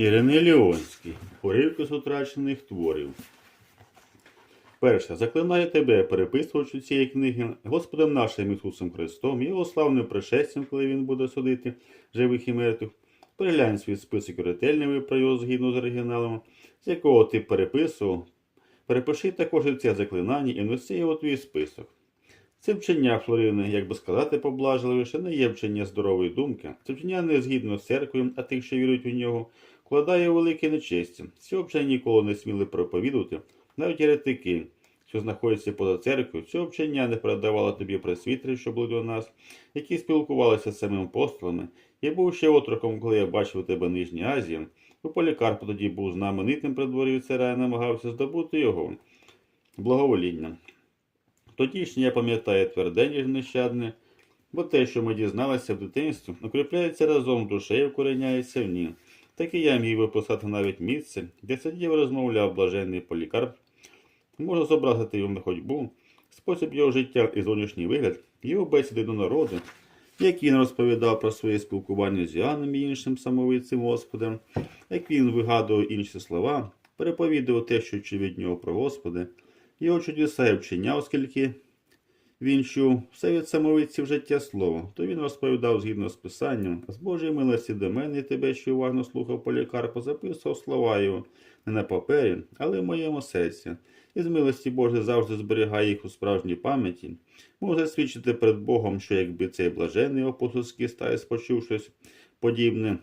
Ірини Ліонський. Уривки з утрачених творів. Перше. Заклинаю тебе, переписувачу цієї книги, Господом нашим Ісусом Христом, Його славним пришестям, коли Він буде судити живих і мертвих. Переглянь свій список ретельний виправ його згідно з оригіналом, з якого ти переписував. Перепиши також і це заклинання і внеси його твій список. Це вчення Флорини, як би сказати поблажливіше, не є вчення здорової думки. Це вчення не згідно з церквою, а тих, що вірують у нього, вкладає велике нечесті. Цього вчення ніколи не сміли проповідувати, навіть еретики, що знаходяться поза церквою, цього вчення не передавало тобі пресвітери, що були до нас, які спілкувалися з самими апостолами. Я був ще отроком, коли я бачив тебе Нижній Азії. У Полікарп тоді був знаменитим при дворі царя і намагався здобути його благовоління. Тодішнє я пам'ятаю твердення нещадне, бо те, що ми дізналися в дитинстві, укріпляється разом душею, вкореняється в ній. Так і я міг виписати навіть місце, де сидів розмовляв блаженний полікарп. Можу зобразити його ходьбу, спосіб його життя і зовнішній вигляд, його бесіди до народу, як він розповідав про своє спілкування з Іоанном і іншим самовицем Господем, як він вигадував інші слова, переповідував те, що чув від нього про Господа, його чудеса і вчення, оскільки він чув все від самовиців життя слово, то він розповідав згідно з писанням, з Божої милості до мене і тебе, що уважно слухав Полікарпа, записував слова його не на папері, але в моєму серці. І з милості Божої завжди зберігає їх у справжній пам'яті. Може свідчити перед Богом, що якби цей блажений апостольський стаєць почув щось подібне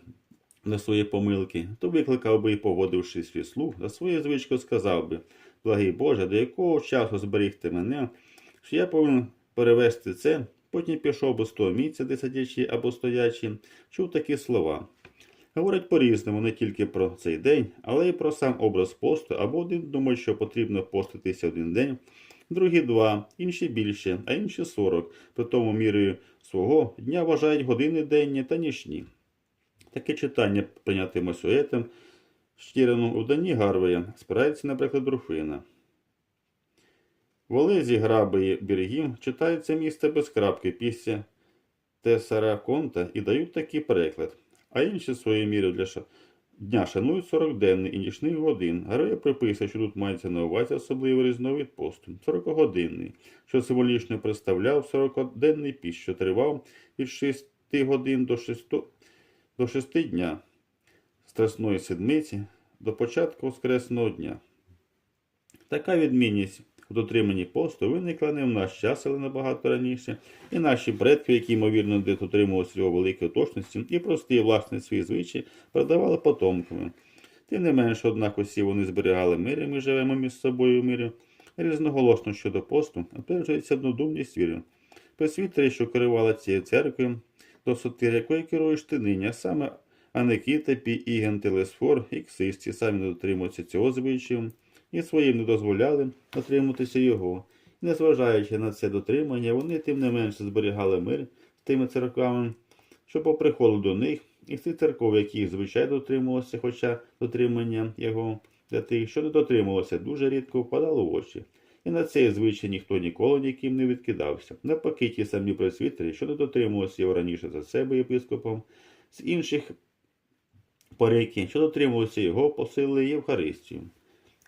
на свої помилки, то викликав би і погодивши свій слух, за своєю звичкою сказав би, благий Боже, до якого часу зберігти мене, що я повинен перевести це, потім пішов з того місця, де сидячи або стоячи, чув такі слова. Говорять по-різному не тільки про цей день, але й про сам образ посту, або один думає, що потрібно поститися один день, другі два, інші більше, а інші сорок. При тому мірою свого дня вважають години денні та нічні. Таке читання прийняти Масюетом, Штіреном у Дані Гарвея, спирається, наприклад, Руфина. В Олезі Граби Біргім читається місце без крапки після Тесара Конта і дають такий переклад. А інші своєю мірою для ша... дня шанують 40 денний і нічних годин. Героя приписує, що тут мається на увазі особливий різновид посту 40-годинний, що символічно представляв 40-денний піст, що тривав від 6 годин до 6, до 6 дня Страсної седмиці до початку Воскресного дня. Така відмінність у дотриманні посту виникла не в наш час, але набагато раніше, і наші предки, які, ймовірно, де дотримувалися його великої точності і прості власне свої звичаї, передавали потомками. Тим не менш, однак усі вони зберігали мир, і ми живемо між собою в мирі. Різноголосно щодо посту, утверджується однодумність віри. Пресвітері, що керувала цією церквою, до сотир, якої керуєш ти нині, а саме Аникіта, Пі, Іген, Телесфор і Ксисті самі не дотримуються цього звичаю і своїм не дозволяли дотримуватися його. Незважаючи на це дотримання, вони тим не менше зберігали мир з тими церквами, що по приходу до них і з тих церков, яких звичайно дотримувалося, хоча дотримання його для тих, що не дотримувалося, дуже рідко впадало в очі. І на цей звичай ніхто ніколи ніким не відкидався. Навпаки, ті самі пресвітері, що не дотримувалися його раніше за себе єпископом, з інших парики, що дотримувалися його, посилили Євхаристію.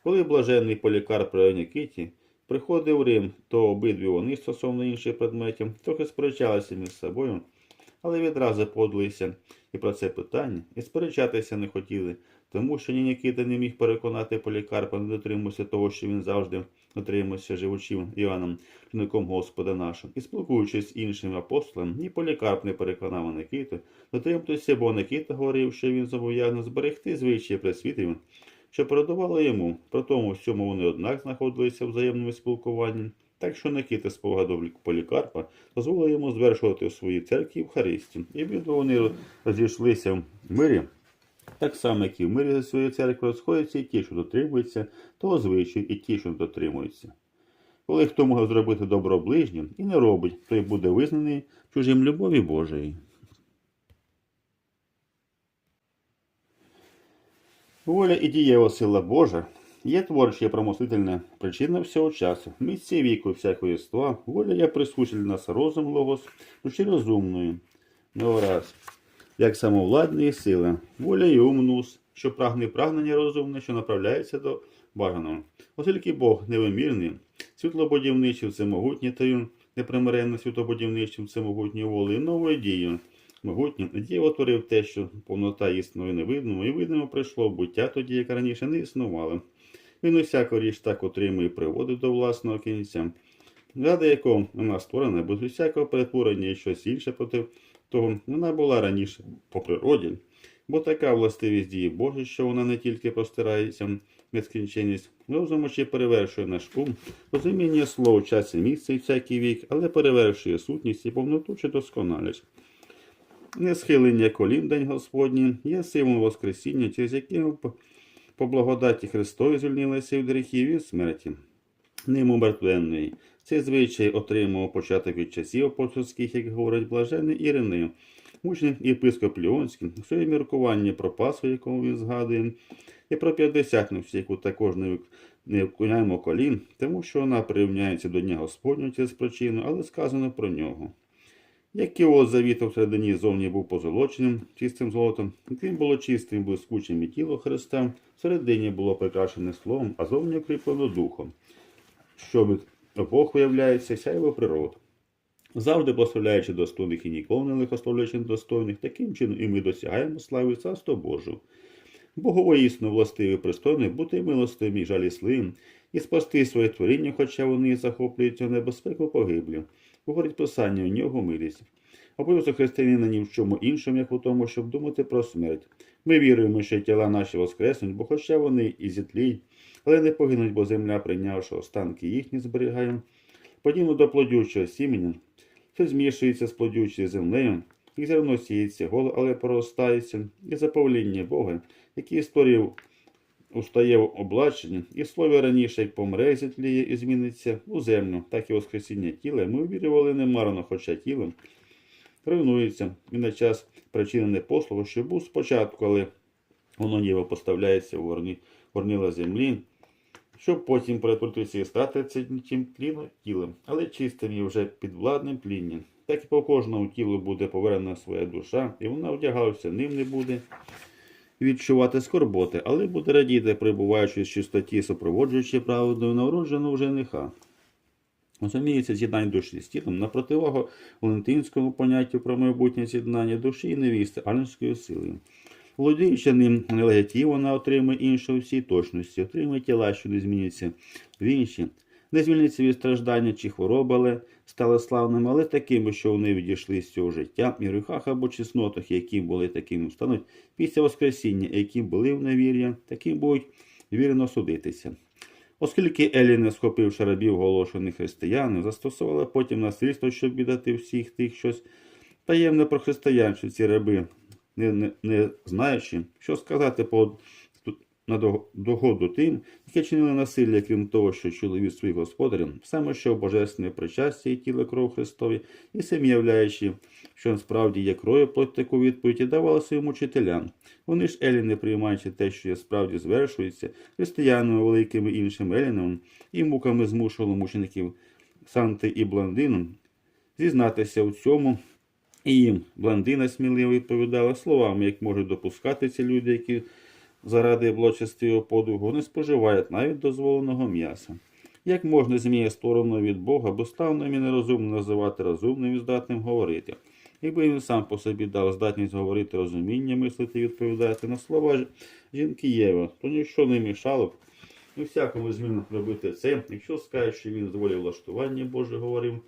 Коли блаженний полікар при Нікіті приходив в Рим, то обидві вони стосовно інших предметів трохи сперечалися між собою, але відразу подалися і про це питання, і сперечатися не хотіли, тому що ні Нікіта не міг переконати полікарпа не дотримуватися того, що він завжди дотримувався живучим Іоанном, чинником Господа нашого. І спілкуючись з іншими апостолами, ні полікарп не переконав Никиту дотримуватися, бо Никита говорив, що він зобов'язаний зберегти звичаї пресвітерів, що передавали йому, при тому всьому вони однак знаходилися в взаємному спілкуванні, так що Никита спогадав полікарпа, дозволив йому звершувати в своїй церкві Євхаристію. І відео вони розійшлися в мирі, так само, як і в мирі за своєю церквою розходяться і ті, що дотримуються того звичаю, і ті, що не дотримуються. Коли хто може зробити добро ближнім і не робить, той буде визнаний чужим любові Божої. Воля і дієва сила Божа є творча і промислительна причина всього часу, місця віку всякого єства, воля є присуща для нас розум логос, душі розумною. Ну раз. як самовладна і сила, воля і ум нус, що прагне прагнення розумне, що направляється до бажаного. Оскільки Бог невимірний, світлобудівничий всемогутній та непримиренно світлобудівничим всемогутньою волею новою дією. Могутнім дієво творив те, що повнота істинної невидному, і видимо прийшло буття тоді, як раніше не існувало. Він усяку річ так отримує і приводить до власного кінця. Ради якого вона створена, без усякого перетворення і щось інше проти того, вона була раніше по природі, бо така властивість дії Божої, що вона не тільки простирається нескінченність, розуму чи перевершує наш ум, розуміння слова, час і місце і всякий вік, але перевершує сутність і повноту чи досконалість. Несхилення колін День Господній є символ Воскресіння, через яке по- благодаті Христові звільнилися від гріхів і смерті. Ним умертвлений. Цей звичай отримав початок від часів апостольських, як говорить блажений Ірини. Учень єпископ Ліонський, своє міркування про Пасху, якому він згадує, і про п'ятдесятницю, яку також не вклоняємо колін, тому що вона прирівняється до Дня Господнього через причину, але сказано про нього. Як кіот завіта всередині зовні був позолоченим, чистим золотом, крім було чистим, блискучим і тіло Христа, всередині було прикрашене словом, а зовні укріплено духом, що від обох виявляється сяйво природ. Завжди прославляючи достойних і ніколи не лихословляючи недостойних, таким чином і ми досягаємо слави Царства Божого. Богово існо властивий пристойний бути милостивим і жалісливим, і спасти своє творіння, хоча вони захоплюються в небезпеку погиблі. Говорить писання, у нього милість. Обов'язок християнина ні в чому іншому, як у тому, щоб думати про смерть. Ми віруємо, що тіла наші воскреснуть, бо хоча вони і зітліють, але не погинуть, бо земля, прийнявши останки їхні, зберігає. Подібно до плодючого сіменя, що змішується з плодючою землею, і зерно сіється голо, але поростається, і заповління Бога, який створив устає в облаченні, і слово раніше, як помре, зітліє і зміниться у землю, так і воскресіння тіла. Ми увірювали немарно, хоча тілом руйнується і на час причинене послугу, що був спочатку, але воно ніби поставляється в горні, горнила землі, щоб потім перетворитися і стати цим тілом, але чистим і вже підвладним тлінням. Так і по кожному тілу буде повернена своя душа, і вона вдягалася ним не буде відчувати скорботи, але буде радіти, перебуваючи в чистоті, супроводжуючи праведною народженого жениха. Розуміється, з'єднання душі з тілом на противагу валентинському поняттю про майбутнє з'єднання душі і невісти ангельською силою. Володіючи ним нелегатів, вона отримує інше у всій точності, отримує тіла, що не зміняться в інші, не звільниться від страждання чи хвороби, але стали славними, але такими, що вони відійшли з цього життя, і гріхах або чеснотах, які були такими, стануть після Воскресіння, які були в невір'я, таким будуть вірно судитися. Оскільки Еліни, схопивши рабів оголошених християн, застосували потім насильство, щоб віддати всіх тих щось таємне про християн, що ці раби, не, не, не знаючи, що сказати по на догоду тим, які чинили насилля, крім того, що чули від своїх господарів, саме що божественне причастя і тіло кров Христові, і самі являючи, що насправді є кров'ю плоть таку відповідь і давали своїм учителям. Вони ж еліни, приймаючи те, що є справді звершується, християнами великими іншими елінами і муками змушували мучеників Санти і Блондину зізнатися у цьому. І їм блондина сміливо відповідала словами, як можуть допускати ці люди, які заради блочистого подвигу не споживають навіть дозволеного м'яса. Як можна змія сторону від Бога, безставним і нерозумним називати розумним і здатним говорити? Якби він сам по собі дав здатність говорити розуміння, мислити і відповідати на слова жінки Єви, то нічого не мішало б і всякому зміну робити це, якщо скаже, що він з волі влаштування Боже говорив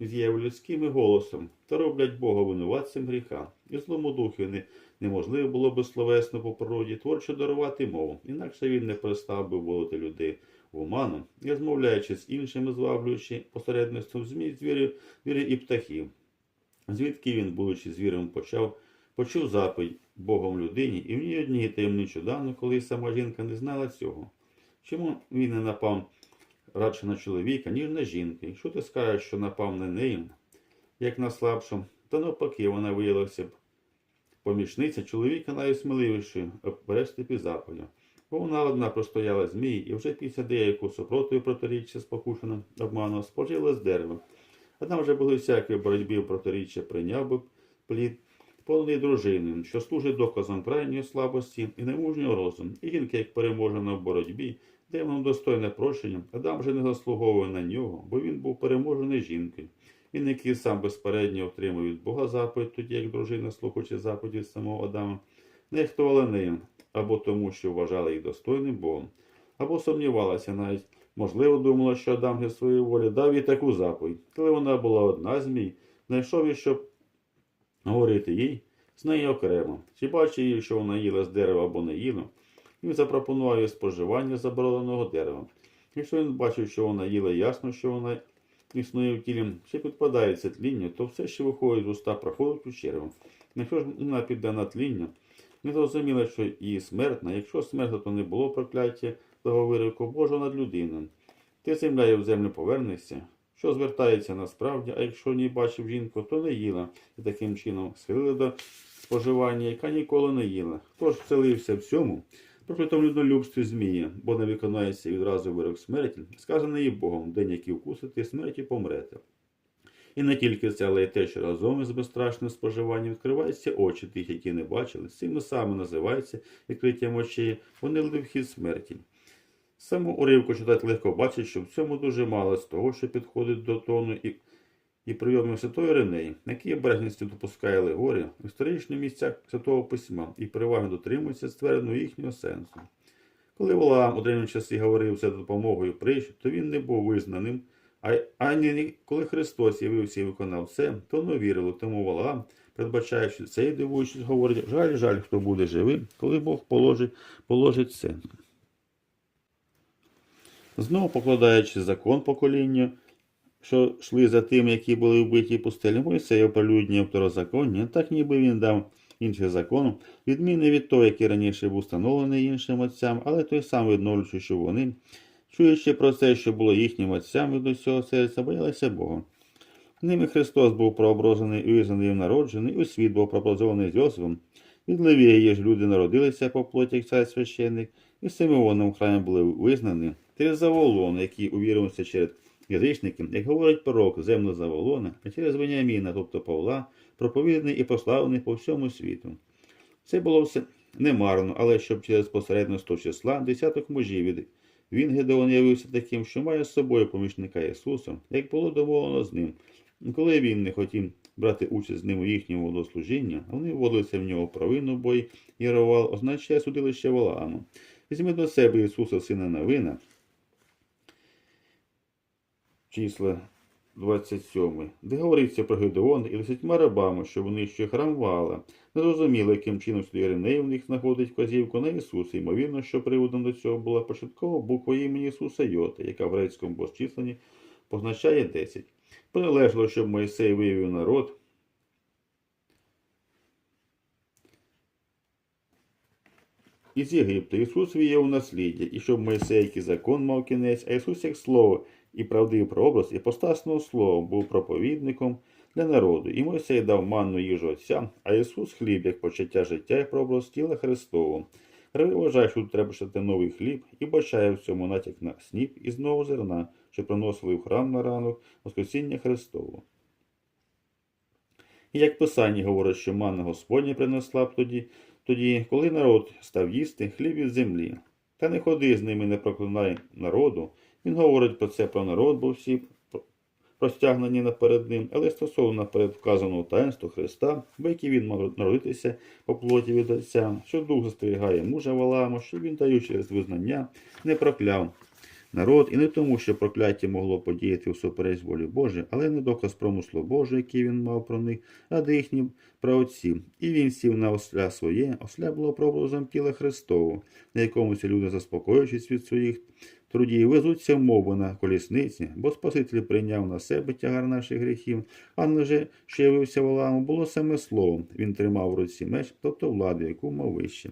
з Єву людським голосом, та роблять Бога винуватцем гріха. І злому духу не, неможливо було би словесно по природі творчо дарувати мову, інакше він не перестав би вводити людей в оману і розмовляючи з іншими, зваблюючи посередництвом змій, звірів, звірів і птахів. Звідки він, будучи звіром, почав, почув заповідь Богом людині, і в ній одній таємничу дану, коли сама жінка не знала цього. Чому він не напав радше на чоловіка, ніж на жінку? Якщо ти скажеш, що напав на неї, як на слабшу, то навпаки вона виявилася б помічниця чоловіка найсміливішою обережти під заповідю. Бо вона одна простояла змії і вже після деякого супротиву протиріччя спокушеним обманом спожила з дерева. Одна вже були всякої боротьби протиріччя прийняв би плід, повний дружини, що служить доказом крайньої слабості і немужнього розуму. І жінка, як переможена в боротьбі, демоном достойне прощення, Адам же не заслуговує на нього, бо він був переможений жінкою. Він, який сам безпередньо отримав від Бога заповідь, тоді як дружина, слухаючи заповіді самого Адама, нехтувала нею, або тому, що вважала їх достойним Богом, або сумнівалася навіть, можливо, думала, що Адам зі своєї волі дав їй таку заповідь, коли вона була одна змій, знайшов її, щоб говорити їй з нею окремо. Чи бачить її, що вона їла з дерева або не їла, він запропонував їй споживання забороненого дерева. Якщо він бачив, що вона їла ясно, що вона існує в тілі, ще підпадається тлінню, то все, що виходить з уста, проходить у черву. Якщо ж вона піде на тління, не зрозуміло, що її смертна, якщо смертна, то не було прокляття вироку Божого над людиною. Ти земля в землю повернешся, що звертається насправді, а якщо не бачив жінку, то не їла, і таким чином схилили до споживання, яка ніколи не їла. Хто ж вселився в цьому? Проклятому людолюбстві змія, бо не виконається відразу вирок смерті, сказаний їй Богом, день, який вкусите, смерті помрете. І не тільки це, але й те, що разом із безстрашним споживанням відкриваються очі тих, які не бачили, цими саме називається відкриттям очей, вони вели в хід смерті. Саму уривку читати легко бачить, що в цьому дуже мало з того, що підходить до тону і, і прийомів Святої Ренеї, який обережністю допускає алегорію в історичних місцях Святого Письма і переважно дотримується ствердженого їхнього сенсу. Коли Валаам у древні часи говорив за допомогою притч, то він не був визнаним, а коли Христос явився і виконав це, то не вірило, тому Валаам, передбачаючи це і дивуючись, говорить, жаль, жаль, хто буде живим, коли Бог положить, положить це. Знову покладаючи закон покоління, що йшли за тим, які були вбиті пустелі, Мойсея оприлюднює второзаконня, так ніби він дав інший закон, відмінний від того, який раніше був встановлений іншим отцям, але той сам відновлюючи, що вони, чуючи про це, що було їхнім отцям від усього серця, боялися Бога. Ними Христос був проображений визнаний і народжений, у світ був прообразований з Йосифом. Від Левії ж люди народилися по плоті, цар священник, і Симеоном храмі були визнані. Через Заволон, який увірився через язичників, як говорить пророк, землю Заволона, а через Веніаміна, тобто Павла, проповіданий і прославлений по всьому світу. Це було все немарно, але щоб через посередництво числа десяток мужів від він Гедеон явився таким, що має з собою помічника Ісуса, як було домовлено з ним. Коли він не хотів брати участь з ним у їхньому водослужінні, вони вводилися в нього провину, бо й Єровал означає судилище Валаану. Візьми до себе Ісуса, сина Навина, числа 27, де говориться про Гедеон і десятьма рабами, що вони ще храм Ваала. Не зрозуміло, яким чином сюди в них знаходить вказівку на Ісуса. Ймовірно, що приводом до цього була початкова буква імені Ісуса Йота, яка в грецькому божчисленні позначає 10. Прилежало, щоб Мойсей виявив народ. Із Єгипту Ісус віяв насліддя, і щоб Мойсей, який закон мав кінець, а Ісус як слово і правдивий прообраз іпостасного слова був проповідником для народу. І Мойсей дав манну їжу отцям, а Ісус хліб як почуття життя і прообраз тіла Христового. Раби вважає, що тут треба шити новий хліб і бачає в цьому натяк на сніп із нового зерна, що приносили в храм на ранок Воскресіння Христового. І як Писання говорить, що манна Господня принесла б тоді, тоді, коли народ став їсти хліб від землі. Та не ходи з ними, не проклинай народу. Він говорить про це про народ, бо всі розтягнені наперед ним, але стосовно наперед вказаного таїнства Христа, бо який він мав народитися по плоті від Отця, що дух застерігає мужа Валаама, що він даючи визнання, не прокляв народ, і не тому, що прокляття могло подіяти всупереч волі Божої, але не доказ промислу Божого, який він мав про них, а до їхні праотці. І він сів на осля своє, осля було прообразом тіла Христового, на якому ці люди, заспокоюючись від своїх трудів, везуться мову на колісниці, бо Спаситель прийняв на себе тягар наших гріхів, а не же, що явився Валааму, було саме слово. Він тримав в руці меч, тобто владу, яку мав вище.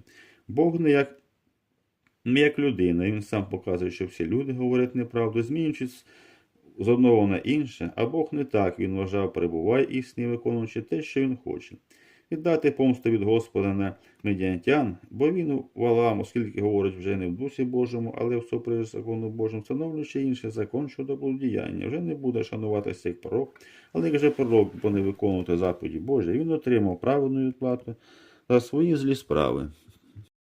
Бог не як не як людина, він сам показує, що всі люди говорять неправду, змінюючись з одного на інше, а Бог не так він вважав, перебуває істині, виконуючи те, що він хоче. Віддати помсту від Господа на медіантян, бо він валам, оскільки говорить вже не в дусі Божому, але всупереч закону Божому, встановлюючи інший закон щодо блудіяння. Вже не буде шануватися як пророк, але як же пророк, бо не виконувати заповіді Божі, він отримав правильну відплату за свої злі справи.